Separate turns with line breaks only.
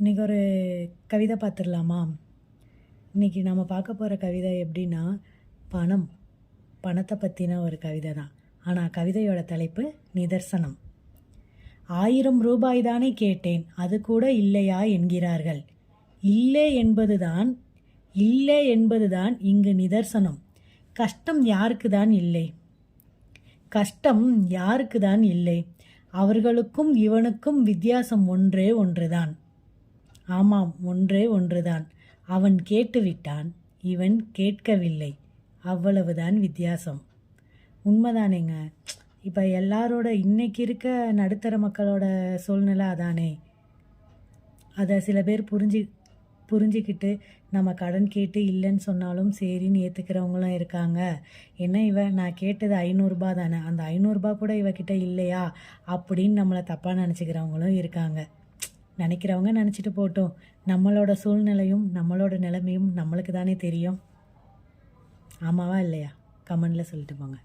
இன்றைக்கி ஒரு கவிதை பார்த்துடலாமா? இன்றைக்கி நம்ம பார்க்க போகிற கவிதை எப்படின்னா பணம். பணத்தை பற்றின ஒரு கவிதை தான். ஆனால் கவிதையோட தலைப்பு நிதர்சனம். ஆயிரம் ரூபாய் தானே கேட்டேன். அது கூட இல்லையா என்கிறார்கள். இல்லை என்பதுதான் இல்லை என்பதுதான் இங்கு நிதர்சனம். கஷ்டம் யாருக்கு தான் இல்லை? கஷ்டம் யாருக்கு தான் இல்லை? அவர்களுக்கும் இவனுக்கும் வித்தியாசம் ஒன்றே ஒன்றுதான். ஆமாம் ஒன்றே ஒன்றுதான். அவன் கேட்டுவிட்டான் இவன் கேட்கவில்லை. அவ்வளவுதான் வித்தியாசம். உண்மைதானேங்க. இப்போ எல்லாரோட இன்னைக்கு இருக்க நடுத்தர மக்களோட சூழ்நிலை அதானே. அதை சில பேர் புரிஞ்சு புரிஞ்சுக்கிட்டு நம்ம கடன் கேட்டு இல்லைன்னு சொன்னாலும் சரின்னு ஏற்றுக்கிறவங்களும் இருக்காங்க. என்ன இவ? நான் கேட்டது ஐநூறுரூபா தானே. அந்த ஐநூறுரூபா கூட இவகிட்ட இல்லையா? அப்படின்னு நம்மளை தப்பாக நினச்சிக்கிறவங்களும் இருக்காங்க. நினைக்கிறவங்க நினச்சிட்டு போட்டோம். நம்மளோட சூழ்நிலையும் நம்மளோட நிலைமையும் நம்மளுக்கு தானே தெரியும். ஆமாவா இல்லையா? கமெண்டில் சொல்லிட்டு போங்க.